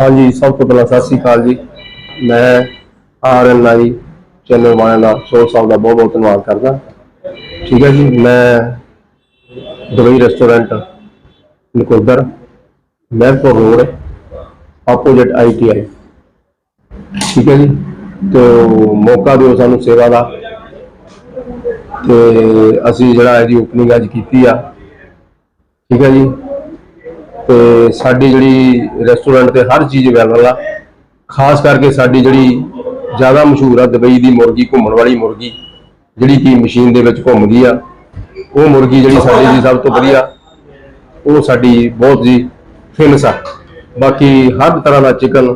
ਹਾਂਜੀ, ਸਭ ਤੋਂ ਪਹਿਲਾਂ ਸਤਿ ਸ੍ਰੀ ਅਕਾਲ ਜੀ। ਮੈਂ ਆਰ ਐਨ ਆਈ ਚੈਨਲ ਵਾਲਿਆਂ ਦਾ ਸੋਲ ਸਾਹਿਬ ਦਾ ਬਹੁਤ ਬਹੁਤ ਧੰਨਵਾਦ ਕਰਦਾ। ਠੀਕ ਹੈ ਜੀ, ਮੈਂ Dubai restaurant, Nakodar, Mehrpur road, opposite ITI ਠੀਕ ਹੈ ਜੀ, ਤੇ ਮੌਕਾ ਦਿਓ ਸਾਨੂੰ ਸੇਵਾ ਦਾ। ਤੇ ਅਸੀਂ ਜਿਹੜਾ ਇਹਦੀ ਓਪਨਿੰਗ ਅੱਜ ਕੀਤੀ ਆ ਠੀਕ ਹੈ ਜੀ? ਤੇ ਸਾਡੀ ਜਿਹੜੀ ਰੈਸਟੋਰੈਂਟ ਤੇ ਹਰ ਚੀਜ਼ ਅਵੇਲੇਬਲ ਆ। ਖਾਸ ਕਰਕੇ ਸਾਡੀ ਜਿਹੜੀ ਜ਼ਿਆਦਾ ਮਸ਼ਹੂਰ ਆ ਦੁਬਈ ਦੀ ਮੁਰਗੀ, ਘੁੰਮਣ ਵਾਲੀ ਮੁਰਗੀ, ਜਿਹੜੀ ਕਿ ਮਸ਼ੀਨ ਦੇ ਵਿੱਚ ਘੁੰਮਦੀ ਆ। ਉਹ ਮੁਰਗੀ ਜਿਹੜੀ ਸਾਡੀ ਦੀ ਸਭ ਤੋਂ ਵਧੀਆ, ਉਹ ਸਾਡੀ ਬਹੁਤ ਜੀ ਫੇਮਸ ਆ। ਬਾਕੀ ਹਰ ਤਰ੍ਹਾਂ ਦਾ ਚਿਕਨ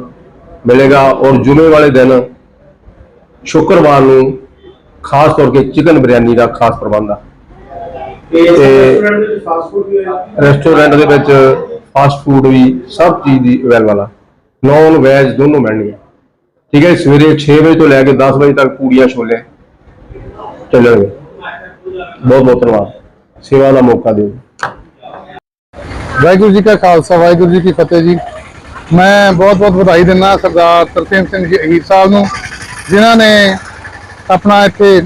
ਮਿਲੇਗਾ ਔਰ ਜੁਮੇ ਵਾਲੇ ਦਿਨ ਸ਼ੁੱਕਰਵਾਰ ਨੂੰ ਖਾਸ ਤੌਰ 'ਤੇ ਚਿਕਨ ਬਿਰਿਆਨੀ ਦਾ ਖਾਸ ਪ੍ਰਬੰਧ ਆ। ਤੇ- ਰੈਸਟੋਰੈਂਟ ਦੇ ਵਿੱਚ ਫਾਸਟ ਫੂਡ ਵੀ ਹੈ ਰੈਸਟੋਰੈਂਟ ਦੇ ਵਿੱਚ ਫਾਸਟ ਫੂਡ ਵੀ ਸਭ ਚੀਜ਼ ਦੀ ਅਵੇਲੇਬਲ ਆ। ਨੌਨ ਵੈਜ ਦੋਨੋਂ ਮਿਲਣਗੇ ਠੀਕ ਹੈ ਸਵੇਰੇ 6 ਵਜੇ ਤੋਂ ਲੈ ਕੇ 10 ਵਜੇ ਤੱਕ ਪੂੜੀਆਂ ਛੋਲੇ। ਚੱਲਣਗੇ। ਬਹੁਤ ਬਹੁਤ ਧੰਨਵਾਦ। ਸੇਵਾ ਦਾ ਮੌਕਾ ਦਿਓ। ਵਾਹਿਗੁਰੂ ਜੀ ਕਾ ਖਾਲਸਾ ਵਾਹਿਗੁਰੂ ਜੀ ਕੀ ਫਤਿਹ ਜੀ। ਮੈਂ ਬਹੁਤ ਬਹੁਤ ਵਧਾਈ ਦਿੰਦਾ ਸਰਦਾਰ ਤਰਸੇਮ ਸਿੰਘ ਜੀ ਅਹੀਰ ਸਾਹਿਬ ਨੂੰ ਜਿਨ੍ਹਾਂ ਨੇ ਆਪਣਾ ਇੱਥੇ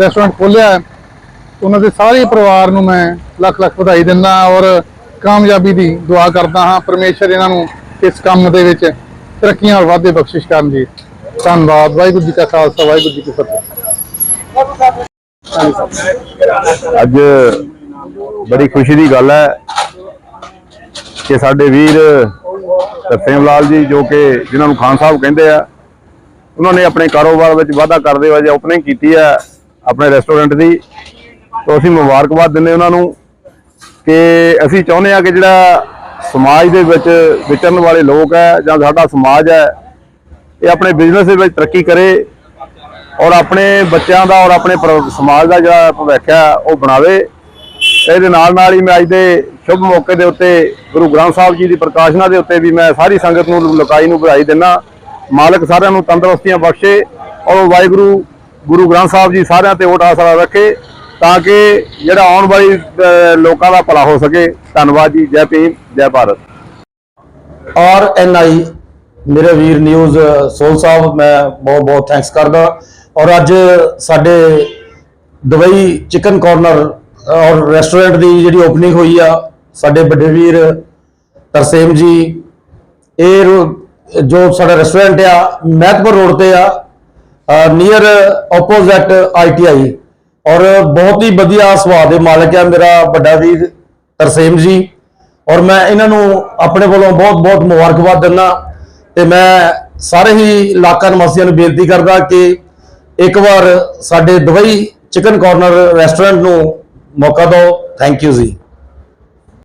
ਰੈਸਟੋਰੈਂਟ ਖੋਲ੍ਹਿਆ ਹੈ। ਉਹਨਾਂ ਦੇ ਸਾਰੇ ਪਰਿਵਾਰ ਨੂੰ ਮੈਂ ਲੱਖ ਲੱਖ ਵਧਾਈ ਦਿੰਦਾ ਔਰ ਕਾਮਯਾਬੀ ਦੀ ਦੁਆ ਕਰਦਾ ਹਾਂ ਪਰਮੇਸ਼ਰ ਇਹਨਾਂ ਨੂੰ ਇਸ ਕੰਮ ਦੇ ਵਿੱਚ ਤਰੱਕੀਆਂ ਔਰ ਵਾਧੇ ਬਖਸ਼ਿਸ਼ ਕਰਨ ਜੀ। ਧੰਨਵਾਦ, ਵਾਹਿਗੁਰੂ ਜੀ ਕਾ ਖਾਲਸਾ, ਵਾਹਿਗੁਰੂ ਜੀ ਕੀ ਫਤਿਹ। ਅੱਜ ਬੜੀ ਖੁਸ਼ੀ ਦੀ ਗੱਲ ਹੈ ਕਿ ਸਾਡੇ ਵੀਰ ਤਰਸੇਮ ਲਾਲ ਜੀ ਜੋ ਕਿ ਜਿਨ੍ਹਾਂ ਨੂੰ ਖਾਨ ਸਾਹਿਬ ਕਹਿੰਦੇ ਆ, ਉਹਨਾਂ ਨੇ ਆਪਣੇ ਕਾਰੋਬਾਰ ਵਿੱਚ ਵਾਧਾ ਕਰਦੇ ਹੋਏ ਓਪਨਿੰਗ ਕੀਤੀ ਹੈ ਆਪਣੇ ਰੈਸਟੋਰੈਂਟ ਦੀ। ਤੋਂ ਅਸੀਂ ਮੁਬਾਰਕਬਾਦ ਦਿੰਦੇ ਉਹਨਾਂ ਨੂੰ ਕਿ ਅਸੀਂ ਚਾਹੁੰਦੇ ਆ ਕਿ ਜਿਹੜਾ ਸਮਾਜ ਦੇ ਵਿੱਚ ਵਿਚਰਨ ਵਾਲੇ ਲੋਕ ਹੈ ਜਾਂ ਸਾਡਾ ਸਮਾਜ ਹੈ, ਇਹ ਆਪਣੇ ਬਿਜ਼ਨਸ ਦੇ ਵਿੱਚ ਤਰੱਕੀ ਕਰੇ ਔਰ ਆਪਣੇ ਬੱਚਿਆਂ ਦਾ ਔਰ ਆਪਣੇ ਪਰ- ਸਮਾਜ ਦਾ ਜਿਹੜਾ ਭਵਿੱਖ ਹੈ, ਉਹ ਬਣਾਵੇ। ਇਹਦੇ ਨਾਲ ਨਾਲ ਹੀ ਮੈਂ ਅੱਜ ਦੇ ਸ਼ੁਭ ਮੌਕੇ ਦੇ ਉੱਤੇ ਗੁਰੂ ਗ੍ਰੰਥ ਸਾਹਿਬ ਜੀ ਦੀ ਪ੍ਰਕਾਸ਼ਨਾ ਦੇ ਉੱਤੇ ਵੀ ਮੈਂ ਸਾਰੀ ਸੰਗਤ ਨੂੰ ਲੁਕਾਈ ਨੂੰ ਵਧਾਈ ਦਿੰਦਾ। ਮਾਲਕ ਸਾਰਿਆਂ ਨੂੰ ਤੰਦਰੁਸਤੀਆਂ ਬਖਸ਼ੇ ਔਰ ਉਹ ਵਾਹਿਗੁਰੂ, ਗੁਰੂ ਗ੍ਰੰਥ ਸਾਹਿਬ ਜੀ ਸਾਰਿਆਂ ਤੇ ਓਟ ਆਸਰਾ ਰੱਖੇ। ਤਾਂ ਕਿ ਜਿਹੜਾ ਆਉਣ ਵਾਲੀ ਲੋਕਾਂ ਦਾ ਭਲਾ ਹੋ ਸਕੇ। ਧੰਨਵਾਦ ਜੀ। ਜੈ ਭੀਮ, ਜੈ ਭਾਰਤ। ਆਰ ਐਨ ਆਈ, ਮੇਰੇ ਵੀਰ ਨਿਊਜ਼ ਸੋਲ ਸਾਹਿਬ, ਮੈਂ ਬਹੁਤ ਬਹੁਤ ਥੈਂਕਸ ਕਰਦਾ। ਔਰ ਅੱਜ ਸਾਡੇ ਦੁਬਈ ਚਿਕਨ ਕਾਰਨਰ ਔਰ ਰੈਸਟੋਰੈਂਟ ਦੀ ਜਿਹੜੀ ਓਪਨਿੰਗ ਹੋਈ ਆ, ਸਾਡੇ ਵੱਡੇ ਵੀਰ ਤਰਸੇਮ ਜੀ, ਇਹ ਜੋ ਸਾਡਾ ਰੈਸਟੋਰੈਂਟ ਆ, ਮਹਿਤਪੁਰ ਰੋਡ ਤੇ ਆ ਨੀਅਰ ਆਪੋਜ਼ਿਟ ਆਈਟੀਆਈ ਔਰ ਬਹੁਤ ਹੀ ਵਧੀਆ ਸੁਭਾਅ ਦੇ ਮਾਲਕ ਆ ਮੇਰਾ ਵੱਡਾ ਵੀਰ ਤਰਸੇਮ ਜੀ। ਔਰ ਮੈਂ ਇਹਨਾਂ ਨੂੰ ਆਪਣੇ ਵੱਲੋਂ ਬਹੁਤ ਬਹੁਤ ਮੁਬਾਰਕਬਾਦ ਦਿੰਦਾ। ਤੇ ਮੈਂ ਸਾਰੇ ਹੀ ਇਲਾਕਾ ਨਿਵਾਸੀਆਂ ਨੂੰ ਬੇਨਤੀ ਕਰਦਾ ਕਿ ਇੱਕ ਵਾਰ ਸਾਡੇ ਦੁਬਈ ਚਿਕਨ ਕਾਰਨਰ ਰੈਸਟੋਰੈਂਟ ਨੂੰ ਮੌਕਾ ਦਿਓ। ਥੈਂਕ ਯੂ ਜੀ।